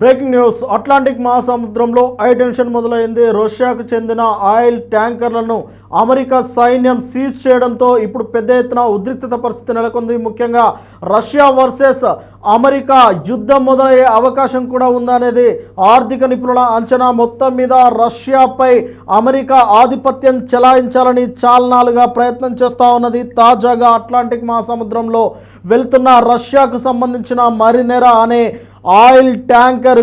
Breaking news. Atlantic మహాసముద్రంలో high tension మొదలైంది. రష్యాకు చెందిన ఆయిల్ ట్యాంకర్లను అమెరికా సైన్యం సీజ్ చేయడంతో ఇప్పుడు పెద్ద ఎత్తున ఉద్రిక్తత పరిస్థితి నెలకొంది. ముఖ్యంగా రష్యా వర్సెస్ అమెరికా యుద్ధం మొదలయ్యే అవకాశం కూడా ఉందనేది ఆర్థిక నిపుణుల అంచనా. మొత్తం మీద రష్యాపై అమెరికా ఆధిపత్యం చెలాయించాలని చాలనాలుగా ప్రయత్నం చేస్తూ ఉన్నది. తాజాగా అట్లాంటిక్ మహాసముద్రంలో వెళ్తున్న రష్యాకు సంబంధించిన మరినెర అనే ఆయిల్ ట్యాంకర్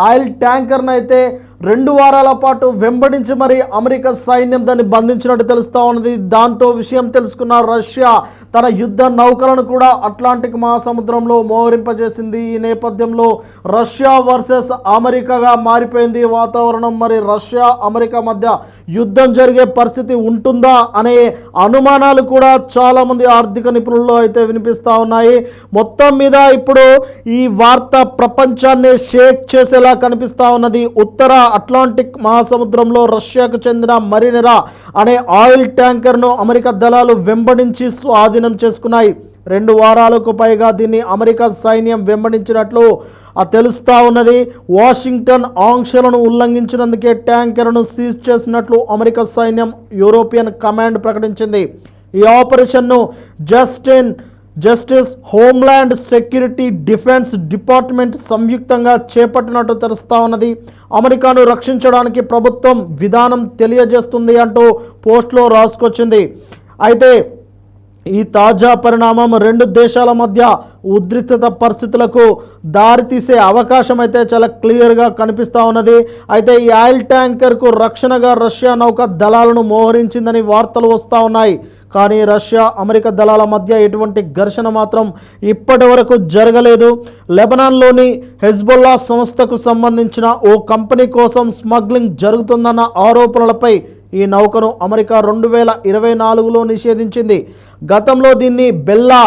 ఆయిల్ ట్యాంకర్ను అయితే రెండు వారాల పాటు వెంబడించి మరి అమెరికా సైన్యం దాన్ని బంధించినట్టు తెలుస్తూ ఉన్నది. దాంతో విషయం తెలుసుకున్న రష్యా తన యుద్ధ నౌకలను కూడా అట్లాంటిక్ మహాసముద్రంలో మోహరింపజేసింది. ఈ నేపథ్యంలో రష్యా వర్సెస్ అమెరికాగా మారిపోయింది. వాతావరణం మరి రష్యా అమెరికా మధ్య యుద్ధం జరిగే పరిస్థితి ఉంటుందా అనే అనుమానాలు కూడా చాలామంది ఆర్థిక నిపుణుల్లో అయితే వినిపిస్తూ ఉన్నాయి. మొత్తం మీద ఇప్పుడు ఈ వార్త ప్రపంచాన్ని షేక్ చేసేలా కనిపిస్తూ ఉన్నది. ఉత్తర అట్లాంటిక్ మహాసముద్రంలో రష్యాకు చెందిన మరినెరా అనే ఆయిల్ ట్యాంకర్ను అమెరికా దళాలు వెంబడించి స్వాధీనం చేసుకున్నాయి. రెండు వారాలకు పైగా దీన్ని అమెరికా సైన్యం వెంబడించినట్లు తెలుస్తా ఉన్నది. వాషింగ్టన్ ఆంక్షలను ఉల్లంఘించినందుకే ట్యాంకర్ను సీజ్ చేసినట్లు అమెరికా సైన్యం యూరోపియన్ కమాండ్ ప్రకటించింది. ఈ ఆపరేషన్ను Justin justice homeland security defence department సంయుక్తంగా చేపట్టినట్టు తెలుస్తా ఉన్నది. అమెరికాను రక్షించడానికి ప్రభుత్వం విధానం తెలియజేస్తుంది అంటూ పోస్ట్లో రాసుకొచ్చింది. అయితే ఈ తాజా పరిణామం రెండు దేశాల మధ్య ఉద్రిక్తత పరిస్థితులకు దారితీసే అవకాశం అయితే చాలా క్లియర్గా కనిపిస్తూ ఉన్నది. అయితే ఈ ఆయిల్ ట్యాంకర్కు రక్షణగా రష్యా నౌక దళాలను మోహరించిందని వార్తలు వస్తూ ఉన్నాయి. కానీ రష్యా అమెరికా దళాల మధ్య ఎటువంటి ఘర్షణ మాత్రం ఇప్పటి వరకు జరగలేదు. లెబనాన్లోని హెజ్బొల్లా సంస్థకు సంబంధించిన ఓ కంపెనీ కోసం స్మగ్లింగ్ జరుగుతుందన్న ఆరోపణలపై ఈ నౌకను అమెరికా రెండు వేల ఇరవై నాలుగులో నిషేధించింది. గతంలో దీన్ని బెల్లా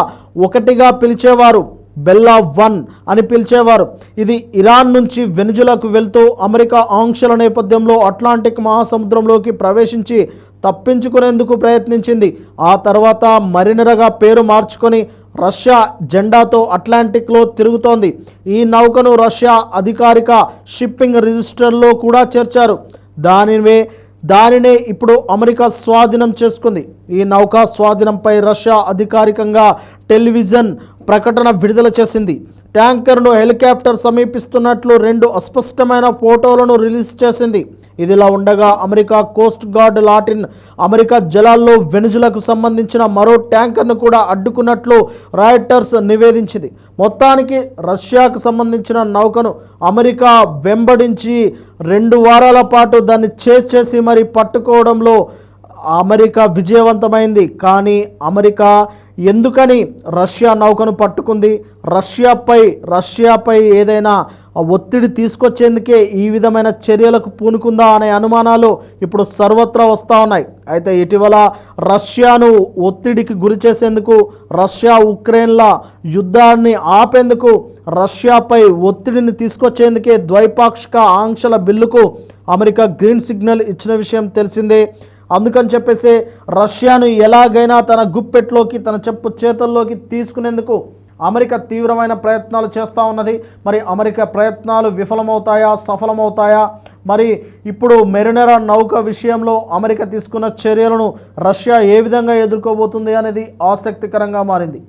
ఒకటిగా పిలిచేవారు బెల్లా వన్ అని పిలిచేవారు. ఇది ఇరాన్ నుంచి వెనుజులకు వెళ్తూ అమెరికా ఆంక్షల నేపథ్యంలో అట్లాంటిక్ మహాసముద్రంలోకి ప్రవేశించి తప్పించుకునేందుకు ప్రయత్నించింది. ఆ తర్వాత మరినరగా పేరు మార్చుకొని రష్యా జెండాతో అట్లాంటిక్లో తిరుగుతోంది. ఈ నౌకను రష్యా అధికారిక షిప్పింగ్ రిజిస్టర్లో కూడా చేర్చారు. దానివే దానినే ఇప్పుడు అమెరికా స్వాధీనం చేసుకుంది. ఈ నౌకా స్వాధీనంపై రష్యా అధికారికంగా టెలివిజన్ ప్రకటన విడుదల చేసింది. ట్యాంకర్ను హెలికాప్టర్ సమీపిస్తున్నట్లు రెండు అస్పష్టమైన ఫోటోలను రిలీజ్ చేసింది. ఇదిలా ఉండగా America coast guard Latin America జలాల్లో వెనుజులకు సంబంధించిన మరో ట్యాంకర్ను కూడా అడ్డుకున్నట్లు రాయటర్స్ నివేదించింది. మొత్తానికి రష్యాకు సంబంధించిన నౌకను అమెరికా వెంబడించి రెండు వారాల పాటు దాన్ని చేజ్ చేసి మరి పట్టుకోవడంలో అమెరికా విజయవంతమైంది. కానీ అమెరికా ఎందుకని రష్యా నౌకను పట్టుకుంది? రష్యాపై రష్యాపై ఏదైనా ఒత్తిడి తీసుకొచ్చేందుకే ఈ విధమైన చర్యలకు పూనుకుందా అనే అనుమానాలు ఇప్పుడు సర్వత్రా వస్తూ ఉన్నాయి. అయితే ఇటీవల రష్యాను ఒత్తిడికి గురి చేసేందుకు రష్యా ఉక్రెయిన్ల యుద్ధాన్ని ఆపేందుకు రష్యాపై ఒత్తిడిని తీసుకొచ్చేందుకే ద్వైపాక్షిక ఆంక్షల బిల్లుకు అమెరికా గ్రీన్ సిగ్నల్ ఇచ్చిన విషయం తెలిసిందే. అందుకని చెప్పేసి రష్యాను ఎలాగైనా తన గుప్పెట్లోకి తన చెప్పు చేతుల్లోకి తీసుకునేందుకు అమెరికా తీవ్రమైన ప్రయత్నాలు చేస్తూ ఉన్నది. మరి అమెరికా ప్రయత్నాలు విఫలమవుతాయా? సఫలమవుతాయా? మరి ఇప్పుడు మెరినెరా నౌక విషయంలో అమెరికా తీసుకున్న చర్యలను రష్యా ఏ విధంగా ఎదుర్కోబోతుంది అనేది ఆసక్తికరంగా మారింది.